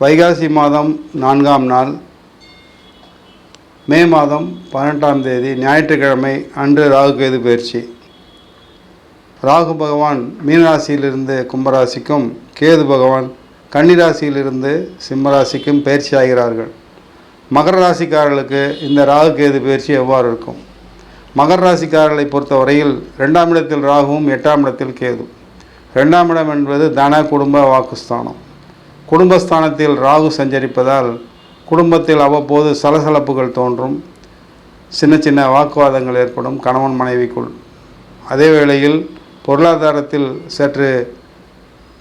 வைகாசி மாதம் நான்காம் நாள் மே மாதம் பன்னெண்டாம் தேதி ஞாயிற்றுக்கிழமை அன்று ராகு கேது பயிற்சி. ராகு பகவான் மீனராசியிலிருந்து கும்பராசிக்கும் கேது பகவான் கன்னிராசியிலிருந்து சிம்மராசிக்கும் பயிற்சி ஆகிறார்கள். மகர ராசிக்காரர்களுக்கு இந்த ராகு கேது பயிற்சி எவ்வாறு இருக்கும்? மகர ராசிக்காரர்களை பொறுத்தவரையில் ரெண்டாம் இடத்தில் ராகுவும் எட்டாம் இடத்தில் கேது. ரெண்டாம் இடம் என்பது தன குடும்ப வாக்குஸ்தானம். குடும்பஸ்தானத்தில் ராகு சஞ்சரிப்பதால் குடும்பத்தில் அவ்வப்போது சலசலப்புகள் தோன்றும். சின்ன சின்ன வாக்குவாதங்கள் ஏற்படும் கணவன் மனைவிக்குள். அதே வேளையில் பொருளாதாரத்தில் சற்று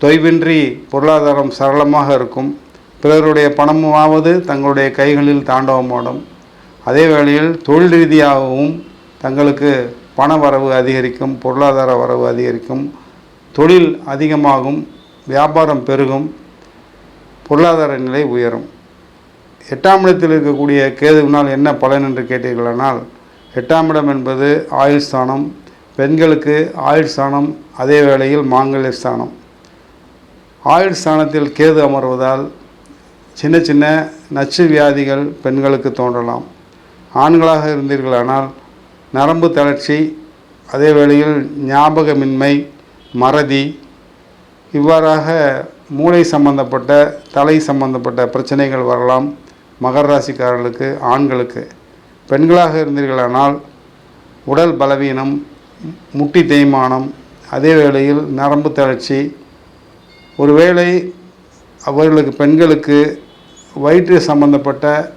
தொய்வின்றி பொருளாதாரம் சரளமாக இருக்கும். பிறருடைய பணமாவது தங்களுடைய கைகளில் தாண்டவமாடும். அதே வேளையில் தொழில் ரீதியாகவும் தங்களுக்கு பண வரவு அதிகரிக்கும் பொருளாதார வரவு அதிகரிக்கும். தொழில் அதிகமாகும் வியாபாரம் பெருகும். பொருளாதார நிலை உயரும். எட்டாம் இடத்தில் இருக்கக்கூடிய கேதுவினால் என்ன பலன் என்று கேட்டீர்களானால் எட்டாம் இடம் என்பது ஆயுள் ஸ்தானம் பெண்களுக்கு ஆயுள் ஸ்தானம் அதே வேளையில் மாங்கல்ய ஸ்தானம். ஆயுள் ஸ்தானத்தில் கேது அமர்வதால் சின்ன சின்ன நச்சு வியாதிகள் பெண்களுக்கு தோன்றலாம். ஆண்களாக இருந்தீர்களானால் நரம்பு தளர்ச்சி அதே வேளையில் ஞாபகமின்மை மறதி இவ்வாறாக மூளை சம்பந்தப்பட்ட தலை சம்பந்தப்பட்ட பிரச்சனைகள் வரலாம். மகர ராசிக்காரர்களுக்கு ஆண்களுக்கு. பெண்களாக இருந்தீர்களானால் உடல் பலவீனம் முட்டி தேய்மானம் அதே வேளையில் நரம்பு தளர்ச்சி. ஒருவேளை அவர்களுக்கு பெண்களுக்கு வயிற்று சம்பந்தப்பட்ட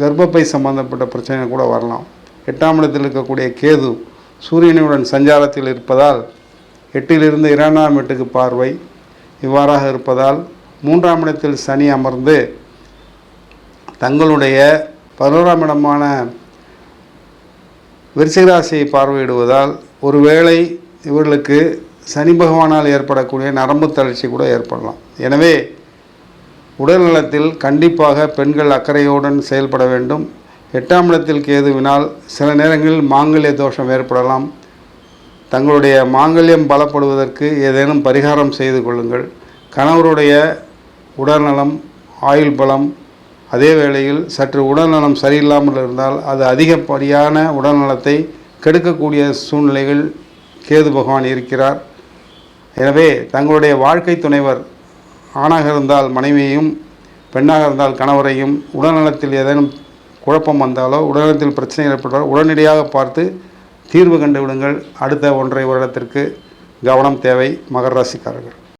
கர்ப்பப்பை சம்பந்தப்பட்ட பிரச்சனை கூட வரலாம். எட்டாம் இடத்தில் இருக்கக்கூடிய கேது சூரியனுடன் சஞ்சாரத்தில் இருப்பதால் எட்டிலிருந்து இரண்டாம் வீட்டுக்கு பார்வை. இவ்வாறாக இருப்பதால் மூன்றாம் இடத்தில் சனி அமர்ந்து தங்களுடைய பதினோராம் இடமான விருச்சிகராசியை பார்வையிடுவதால் ஒருவேளை இவர்களுக்கு சனி பகவானால் ஏற்படக்கூடிய நரம்பு தளர்ச்சி கூட ஏற்படலாம். எனவே உடல் நலத்தில் கண்டிப்பாக பெண்கள் அக்கறையுடன் செயல்பட வேண்டும். எட்டாம் இடத்தில் கேதுவினால் சில நேரங்களில் மாங்கல்ய தோஷம் ஏற்படலாம். தங்களுடைய மாங்கல்யம் பலப்படுவதற்கு ஏதேனும் பரிகாரம் செய்து கொள்ளுங்கள். கணவருடைய உடல்நலம் ஆயுள் பலம் அதே வேளையில் சற்று உடல்நலம் சரியில்லாமல் இருந்தால் அது அதிகப்படியான உடல்நலத்தை கெடுக்கக்கூடிய சூழ்நிலைகள் கேது பகவான் இருக்கிறார். எனவே தங்களுடைய வாழ்க்கை துணைவர் ஆணாக இருந்தால் மனைவியையும் பெண்ணாக இருந்தால் கணவரையும் உடல்நலத்தில் ஏதேனும் குழப்பம் வந்தாலோ உடல்நலத்தில் பிரச்சனை ஏற்பட்டாலோ உடனடியாக பார்த்து தீர்வு கண்டு விடுங்கள் அடுத்த ஒன்றை வருடத்திற்கு கவனம் தேவை. மகர ராசிக்காரர்கள்.